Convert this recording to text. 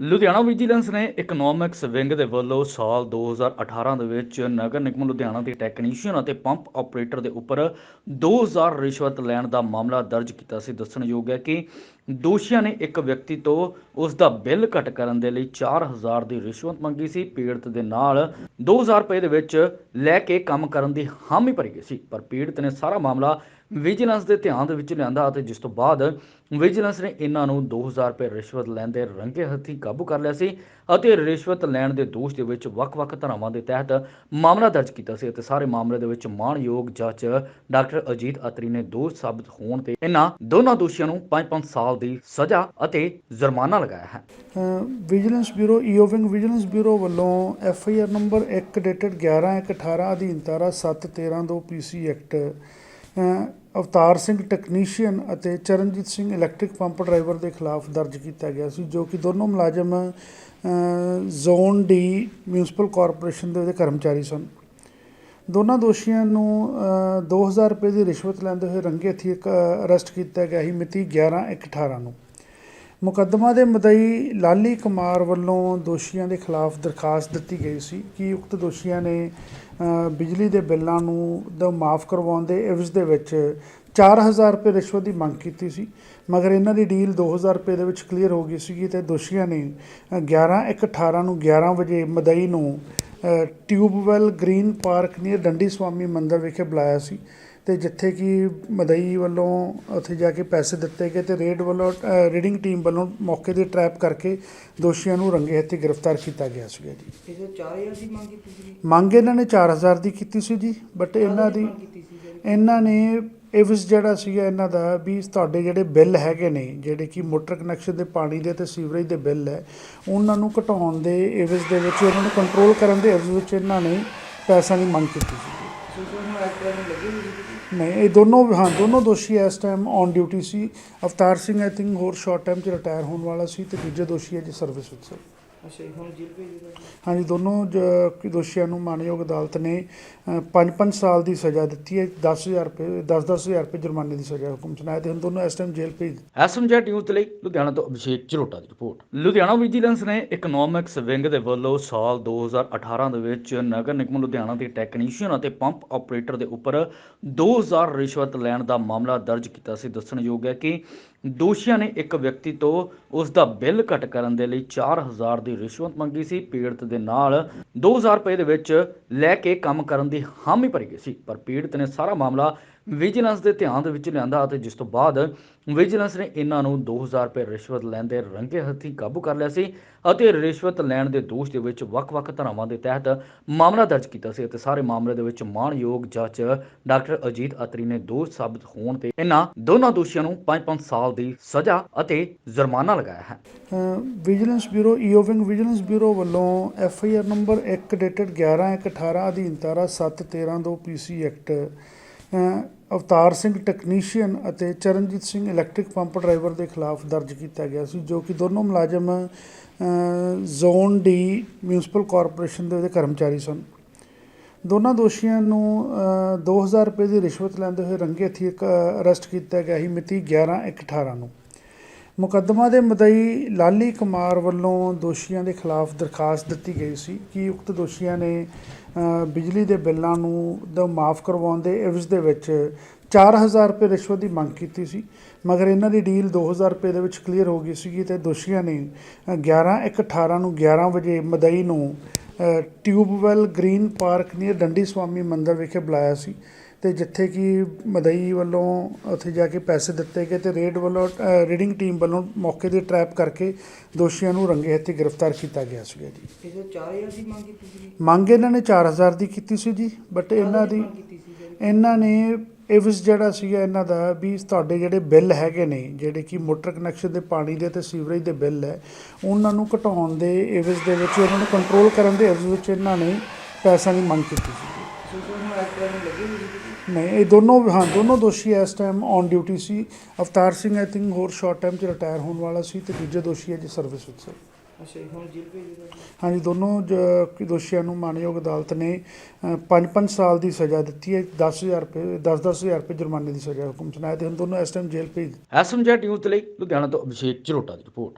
Ludhiana vigilance ਨੇ economics wing ਦੇ ਵੱਲੋਂ ਸਾਲ 2018 ਦੇ ਵਿੱਚ ਨਗਰ ਨਿਗਮ ਲੁਧਿਆਣਾ ਦੇ ਟੈਕਨੀਸ਼ੀਅਨ ਅਤੇ ਪੰਪ ਆਪਰੇਟਰ ਦੇ ਉੱਪਰ 2000 ਰਿਸ਼ਵਤ ਲੈਣ ਦਾ ਮਾਮਲਾ ਦਰਜ ਕੀਤਾ ਸੀ। ਦੱਸਣਯੋਗ ਹੈ ਕਿ ਦੋਸ਼ੀਆਂ ਨੇ ਇੱਕ ਵਿਅਕਤੀ ਤੋਂ ਉਸ ਦਾ ਬਿੱਲ ਘਟ ਕਰਨ ਦੇ ਲਈ 4000 ਦੀ ਰਿਸ਼ਵਤ ਮੰਗੀ ਸੀ। ਪੀੜਤ ਦੇ ਨਾਲ 2000 ਰੁਪਏ ਦੇ ਵਿੱਚ ਲੈ ਕੇ ਕੰਮ ਕਰਨ ਦੀ ਹਾਮੀ ਭਰੀ ਗਈ ਸੀ। ਪਰ ਪੀੜਤ ਨੇ ਸਾਰਾ ਮਾਮਲਾ ਵਿਜੀਲੈਂਸ ਦੇ ਧਿਆਨ ਦੇ ਵਿੱਚ ਲਿਆਂਦਾ ਅਤੇ ਜਿਸ ਤੋਂ ਬਾਅਦ ਵਿਜੀਲੈਂਸ ਨੇ ਇਹਨਾਂ ਨੂੰ 2000 ਰੁਪਏ ਰਿਸ਼ਵਤ ਲੈਂਦੇ ਰੰਗੇ ਹੱਥੀਂ ਕਾਬੂ ਕਰ ਲਿਆ ਸੀ ਅਤੇ ਰਿਸ਼ਵਤ ਲੈਣ ਦੇ ਦੋਸ਼ ਦੇ ਵਿੱਚ ਵੱਖ-ਵੱਖ ਧਾਰਾਵਾਂ ਦੇ ਤਹਿਤ ਮਾਮਲਾ ਦਰਜ ਕੀਤਾ ਸੀ ਅਤੇ ਸਾਰੇ ਮਾਮਲੇ ਦੇ ਵਿੱਚ ਮਾਣਯੋਗ ਜੱਜ ਡਾਕਟਰ ਅਜੀਤ ਅਤਰੀ ਨੇ ਦੋਸ਼ ਸਾਬਤ ਹੋਣ ਤੇ ਇਹਨਾਂ ਦੋਨਾਂ ਦੋਸ਼ੀਆਂ ਨੂੰ 5-5 ਸਾਲ ਦੀ ਸਜ਼ਾ ਅਤੇ ਜੁਰਮਾਨਾ ਲਗਾਇਆ ਹੈ। Vigilance bureau EO vigilance bureau ਵੱਲੋਂ F I R number 1 dated 11/1/18 ਅਧੀਨ ਧਾਰਾ 7/13 PC act Avtar Singh technician ਅਤੇ Charanjit Singh electric pump driver ਦੇ ਖਿਲਾਫ ਦਰਜ ਕੀਤਾ ਗਿਆ ਸੀ, ਜੋ ਕਿ ਦੋਨੋਂ ਮੁਲਾਜ਼ਮ ਜ਼ੋਨ ਡੀ ਮਿਊਨਿਸਪਲ ਕਾਰਪੋਰੇਸ਼ਨ ਦੇ ਉਹਦੇ ਕਰਮਚਾਰੀ ਸਨ। ਦੋਨਾਂ ਦੋਸ਼ੀਆਂ ਨੂੰ ਅ, 2000 ਰੁਪਏ ਦੀ ਰਿਸ਼ਵਤ ਲੈਂਦੇ ਹੋਏ ਰੰਗੇ ਹੱਥੀਂ ਅਰੈਸਟ ਕੀਤਾ ਗਿਆ ਸੀ ਮਿਤੀ 11/1/18 ਨੂੰ। ਮੁਕੱਦਮਾ ਦੇ ਮਦਈ ਲਾਲੀ ਕੁਮਾਰ ਵੱਲੋਂ ਦੋਸ਼ੀਆਂ ਦੇ ਖਿਲਾਫ ਦਰਖਾਸਤ ਦਿੱਤੀ ਗਈ ਸੀ ਕਿ ਉਕਤ ਦੋਸ਼ੀਆਂ ਨੇ ਬਿਜਲੀ ਦੇ ਬਿੱਲਾਂ ਨੂੰ ਦਾ ਮਾਫ ਕਰਵਾਉਣ ਦੇ ਇਵਜ਼ ਦੇ ਵਿੱਚ 4000 ਰੁਪਏ ਰਿਸ਼ਵਤ ਦੀ ਮੰਗ ਕੀਤੀ ਸੀ ਮਗਰ ਇਹਨਾਂ ਦੀ ਡੀਲ 2000 ਰੁਪਏ ਦੇ ਵਿੱਚ ਕਲੀਅਰ ਹੋ ਗਈ ਸੀ ਤੇ ਦੋਸ਼ੀਆਂ ਨੇ 11/1/18 ਨੂੰ 11 ਵਜੇ ਮਦਈ ਨੂੰ tubewell green park near Dandi Swami ਮੰਦਿਰ ਵਿਖੇ ਬੁਲਾਇਆ ਸੀ ਤੇ ਜਿੱਥੇ ਕਿ ਮਦਈ ਵੱਲੋਂ ਉੱਥੇ ਜਾ ਕੇ ਪੈਸੇ ਦਿੱਤੇ ਗਏ ਤੇ ਰੇਡ ਵੱਲੋਂ ਰੀਡਿੰਗ ਟੀਮ ਵੱਲੋਂ ਮੌਕੇ ਦੀ ਟਰੈਪ ਕਰਕੇ ਦੋਸ਼ੀਆਂ ਨੂੰ ਰੰਗੇ ਹੱਥੀਂ ਗ੍ਰਿਫਤਾਰ ਕੀਤਾ ਗਿਆ ਸੀਗਾ ਜੀ। ਇਹਦੇ 4000 ਦੀ ਮੰਗ ਕੀਤੀ ਸੀ? ਮੰਗ ਇਹਨਾਂ ਨੇ 4000 ਦੀ ਕੀਤੀ ਸੀ ਜੀ ਬਟ ਇਹਨਾਂ ਦੀ ਸੀ ਇਹਨਾਂ ਨੇ ਇਵਸ ਜਿਹੜਾ ਸੀਗਾ ਇਹਨਾਂ ਦਾ ਵੀ ਤੁਹਾਡੇ ਜਿਹੜੇ ਬਿੱਲ ਹੈਗੇ ਨੇ, ਜਿਹੜੇ ਕਿ ਮੋਟਰ ਕਨੈਕਸ਼ਨ ਦੇ ਪਾਣੀ ਦੇ ਤੇ ਸੀਵਰੇਜ ਦੇ ਬਿੱਲ ਹੈ, ਉਹਨਾਂ ਨੂੰ ਘਟਾਉਣ ਦੇ ਇਵਸ ਦੇ ਵਿੱਚ, ਉਹਨਾਂ ਨੂੰ ਕੰਟਰੋਲ ਕਰਨ ਦੇ ਇਵਸ ਵਿੱਚ ਇਹਨਾਂ ਨੇ ਪੈਸਿਆਂ ਦੀ ਮੰਗ ਕੀਤੀ ਸੀ। ਨਹੀਂ, ਇਹ ਦੋਨੋਂ, ਹਾਂ, ਦੋਨੋਂ ਦੋਸ਼ੀ ਇਸ ਟਾਈਮ ਔਨ ਡਿਊਟੀ ਸੀ। ਅਵਤਾਰ ਸਿੰਘ ਆਈ ਥਿੰਕ ਹੋਰ ਸ਼ਾਰਟ ਟਾਈਮ 'ਚ ਰਿਟਾਇਰ ਹੋਣ ਵਾਲਾ ਸੀ ਤੇ ਦੂਜੇ ਦੋਸ਼ੀ ਹੈ ਜੀ ਸਰਵਿਸ ਵਿੱਚ ਸਰ ਅੱਛਾ ਜੀ, ਹੁਣ ਜੇਲ੍ਹ ਭੇਜ ਦਿੱਤਾ ਜੀ। ਹਾਂਜੀ ਦੋਨੋਂ ਜ- ਦੋਸ਼ੀਆਂ ਨੂੰ ਮਾਨਯੋਗ ਅਦਾਲਤ ਨੇ 5-5 ਸਾਲ ਦੀ ਸਜ਼ਾ ਦਿੱਤੀ ਹੈ 10000 ਰੁਪਏ 10-10000 ਰੁਪਏ ਜੁਰਮਾਨੇ ਦੀ ਸਜ਼ਾ ਹੁਕਮ ਸੁਣਾਇਆ ਤੇ ਹੁਣ ਦੋਨੋਂ ਇਸ ਟਾਈਮ ਜੇਲ੍ਹ ਭੇਜ ਐਸਐਮਜੈਟ ਨਿਊਜ਼ ਲਈ ਲੁਧਿਆਣਾ ਤੋਂ ਅਭਿਸ਼ੇਕ ਝਲੋਟਾ ਦੀ ਰਿਪੋਰਟ। ਲੁਧਿਆਣਾ ਵਿਜੀਲੈਂਸ ਨੇ ਇਕਨੋਮਿਕਸ ਵਿੰਗ ਦੇ ਵੱਲੋਂ ਸਾਲ 2018 ਦੇ ਵਿੱਚ ਨਗਰ ਨਿਗਮ ਲੁਧਿਆਣਾ ਦੇ ਟੈਕਨੀਸ਼ੀਅਨ ਅਤੇ ਪੰਪ ਆਪਰੇਟਰ ਦੇ ਉੱਪਰ 2000 ਰਿਸ਼ਵਤ ਲੈਣ ਦਾ ਮਾਮਲਾ ਦਰਜ ਕੀਤਾ ਸੀ। ਦੱਸਣਯੋਗ ਹੈ ਕਿ ਦੋਸ਼ੀਆਂ ਨੇ ਇੱਕ ਵਿਅਕਤੀ ਤੋਂ ਉਸ ਦਾ ਬਿੱਲ ਘਟ ਕਰਨ ਦੇ ਲਈ 4000 ਦੀ ਰਿਸ਼ਵਤ ਮੰਗੀ ਸੀ। ਪੀੜਤ ਦੇ ਨਾਲ 2000 ਰੁਪਏ ਦੇ ਵਿੱਚ ਲੈ ਕੇ ਕੰਮ ਕਰਨ ਦੀ ਹਾਮੀ ਭਰੀ ਗਈ ਸੀ। ਪਰ ਪੀੜਤ ਨੇ ਸਾਰਾ ਮਾਮਲਾ ਵਿਜੀਲੈਂਸ ਦੇ ਧਿਆਨ ਦੇ ਵਿੱਚ ਲਿਆਂਦਾ ਅਤੇ ਜਿਸ ਤੋਂ ਬਾਅਦ ਵਿਜੀਲੈਂਸ ਨੇ ਇਹਨਾਂ ਨੂੰ 2000 ਰੁਪਏ ਰਿਸ਼ਵਤ ਲੈਂਦੇ ਰੰਗੇ ਹੱਥੀਂ ਕਾਬੂ ਕਰ ਲਿਆ ਸੀ ਅਤੇ ਰਿਸ਼ਵਤ ਲੈਣ ਦੇ ਦੋਸ਼ ਦੇ ਵਿੱਚ ਵੱਖ-ਵੱਖ ਧਾਰਾਵਾਂ ਦੇ ਤਹਿਤ ਮਾਮਲਾ ਦਰਜ ਕੀਤਾ ਸੀ ਅਤੇ ਸਾਰੇ ਮਾਮਲੇ ਦੇ ਵਿੱਚ ਮਾਣਯੋਗ ਜੱਜ ਡਾਕਟਰ ਅਜੀਤ ਅਤਰੀ ਨੇ ਦੋਸ਼ ਸਾਬਤ ਹੋਣ ਤੇ ਇਹਨਾਂ ਦੋਨਾਂ ਦੋਸ਼ੀਆਂ ਨੂੰ 5-5 ਸਾਲ ਦੀ ਸਜ਼ਾ ਅਤੇ ਜੁਰਮਾਨਾ ਲਗਾਇਆ ਹੈ। Vigilance bureau EO wing vigilance bureau ਵੱਲੋਂ F I R number 1 dated 11/1/18 ਅਧੀਨ ਧਾਰਾ 7/13 PC act Avtar Singh technician ਅਤੇ Charanjit Singh electric pump driver ਦੇ ਖਿਲਾਫ ਦਰਜ ਕੀਤਾ ਗਿਆ ਸੀ ਜੋ ਕਿ ਦੋਨੋਂ ਮੁਲਾਜ਼ਮ ਜ਼ੋਨ ਡੀ ਮਿਊਨਿਸਪਲ ਕਾਰਪੋਰੇਸ਼ਨ ਦੇ ਉਹਦੇ ਕਰਮਚਾਰੀ ਸਨ। ਦੋਨਾਂ ਦੋਸ਼ੀਆਂ ਨੂੰ ਅ, 2000 ਰੁਪਏ ਦੀ ਰਿਸ਼ਵਤ ਲੈਂਦੇ ਹੋਏ ਰੰਗੇ ਹੱਥੀਂ ਅਰੈਸਟ ਕੀਤਾ ਗਿਆ ਸੀ ਮਿਤੀ 11/1/18 ਨੂੰ। ਮੁਕੱਦਮਾ ਦੇ ਮਦਈ ਲਾਲੀ ਕੁਮਾਰ ਵੱਲੋਂ ਦੋਸ਼ੀਆਂ ਦੇ ਖਿਲਾਫ ਦਰਖਾਸਤ ਦਿੱਤੀ ਗਈ ਸੀ ਕਿ ਉਕਤ ਦੋਸ਼ੀਆਂ ਨੇ ਬਿਜਲੀ ਦੇ ਬਿੱਲਾਂ ਨੂੰ ਦਾ ਮਾਫ ਕਰਵਾਉਣ ਦੇ ਇਵਜ਼ ਦੇ ਵਿੱਚ 4000 ਰੁਪਏ ਰਿਸ਼ਵਤ ਦੀ ਮੰਗ ਕੀਤੀ ਸੀ ਮਗਰ ਇਹਨਾਂ ਦੀ ਡੀਲ 2000 ਰੁਪਏ ਦੇ ਵਿੱਚ ਕਲੀਅਰ ਹੋ ਗਈ ਸੀ ਤੇ ਦੋਸ਼ੀਆਂ ਨੇ 11/1/18 ਨੂੰ 11 ਵਜੇ ਮਦਈ ਨੂੰ ਅ, tubewell green park near Dandi Swami Mandir ਵਿਖੇ ਬੁਲਾਇਆ ਸੀ। ਤੇ ਜਿੱਥੇ ਕਿ ਮਦਈ ਵੱਲੋਂ ਉੱਥੇ ਜਾ ਕੇ ਪੈਸੇ ਦਿੱਤੇ ਗਏ ਤੇ ਰੇਡ ਵੱਲੋਂ ਰੀਡਿੰਗ ਟੀਮ ਵੱਲੋਂ ਮੌਕੇ ਦੀ ਟਰੈਪ ਕਰਕੇ ਦੋਸ਼ੀਆਂ ਨੂੰ ਰੰਗੇ ਹੱਥੀਂ ਗ੍ਰਿਫਤਾਰ ਕੀਤਾ ਗਿਆ ਸੀਗਾ ਜੀ। ਇਹਦੇ 4000 ਦੀ ਮੰਗ ਕੀਤੀ ਸੀ? ਮੰਗ ਇਹਨਾਂ ਨੇ 4000 ਦੀ ਕੀਤੀ ਸੀ ਜੀ ਬਟ ਇਹਨਾਂ ਦੀ ਇਹਨਾਂ ਨੇ ਇਵਸ ਜਿਹੜਾ ਸੀਗਾ ਇਹਨਾਂ ਦਾ ਵੀ ਤੁਹਾਡੇ ਜਿਹੜੇ ਬਿੱਲ ਹੈਗੇ ਨੇ ਜਿਹੜੇ ਕਿ ਮੋਟਰ ਕਨੈਕਸ਼ਨ ਦੇ ਪਾਣੀ ਦੇ ਤੇ ਸੀਵਰੇਜ ਦੇ ਬਿੱਲ ਹੈ ਉਹਨਾਂ ਨੂੰ ਘਟਾਉਣ ਦੇ ਇਵਸ ਦੇ ਵਿੱਚ ਉਹਨਾਂ ਨੂੰ ਕੰਟਰੋਲ ਕਰਨ ਦੇ ਇਵਸ ਵਿੱਚ ਇਹਨਾਂ ਨੇ ਪੈਸਿਆਂ ਦੀ ਮੰਗ ਕੀਤੀ ਸੀ। ਨੂੰ ਲੱਗੀ ਹੋਈ ਸੀ। ਨਹੀਂ ਇਹ ਦੋਨੋਂ ਹਾਂ ਦੋਨੋਂ ਦੋਸ਼ੀ ਇਸ ਟਾਈਮ ਔਨ ਡਿਊਟੀ ਸੀ। ਅਵਤਾਰ ਸਿੰਘ ਆਈ ਥਿੰਕ ਹੋਰ ਸ਼ਾਰਟ ਟਾਈਮ 'ਚ ਰਿਟਾਇਰ ਹੋਣ ਵਾਲਾ ਸੀ ਤੇ ਦੂਜੇ ਦੋਸ਼ੀ ਹੈ ਜੀ ਸਰਵਿਸ ਵਿੱਚ। ਸਰ ਅੱਛਾ ਜੀ, ਹੁਣ ਜੇਲ੍ਹ ਭੇਜ ਦਿੱਤਾ ਜੀ। ਹਾਂਜੀ ਦੋਨੋਂ ਜ- ਦੋਸ਼ੀਆਂ ਨੂੰ ਮਾਨਯੋਗ ਅਦਾਲਤ ਨੇ 5-5 ਸਾਲ ਦੀ ਸਜ਼ਾ ਦਿੱਤੀ ਹੈ। 10000 ਰੁਪਏ 10-10000 ਰੁਪਏ ਜੁਰਮਾਨੇ ਦੀ ਸਜ਼ਾ ਹੁਕਮ ਸੁਣਾਇਆ ਤੇ ਹੁਣ ਦੋਨੋਂ ਇਸ ਟਾਈਮ ਜੇਲ੍ਹ ਭੇਜ ਐਸਐਮਜੈਟ ਨਿਊਜ਼ ਦੇ ਲਈ ਲੁਧਿਆਣਾ ਤੋਂ ਅਭਿਸ਼ੇਕ ਝਲੋਟਾ ਦੀ ਰਿਪੋਰਟ।